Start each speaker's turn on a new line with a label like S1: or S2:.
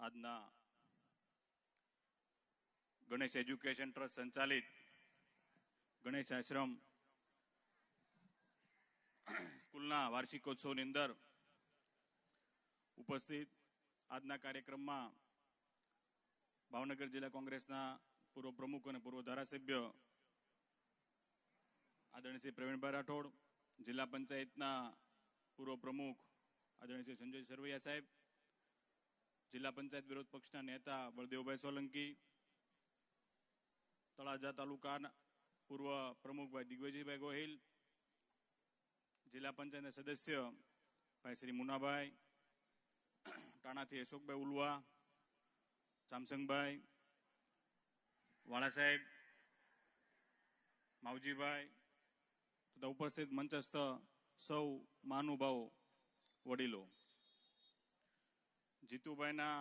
S1: આજના Ganesh education trust સંચાલિત ગણેશ આશ્રમ સ્કૂલના વાર્ષિકોત્સવની અંદર ઉપસ્થિત આજના કાર્યક્રમમાં ભાવનગર જિલ્લા કોંગ્રેસના પૂર્વ પ્રમુખ અને પૂર્વ ધારાસભ્ય આદરણીય પ્રવીણભાઈ રાઠોડ, જિલ્લા પંચાયતના પૂર્વ પ્રમુખ આદરણીય સંજય સરવૈયા સાહેબ જિલ્લા પંચાયત વિરોધ પક્ષના નેતા બળદેવભાઈ સોલંકી, તળાજા તાલુકાના પૂર્વ પ્રમુખભાઈ દિગ્વિજયભાઈ ગોહિલ, જિલ્લા પંચાયતના સદસ્ય ભાઈ શ્રી મુનાભાઈ, ટાણાથી અશોકભાઈ ઉલવા ચામસંગભાઈ વાળા સાહેબ માવજીભાઈ તથા ઉપસ્થિત મંચસ્થ સૌ મહાનુભાવો વડીલો. જીતુભાઈના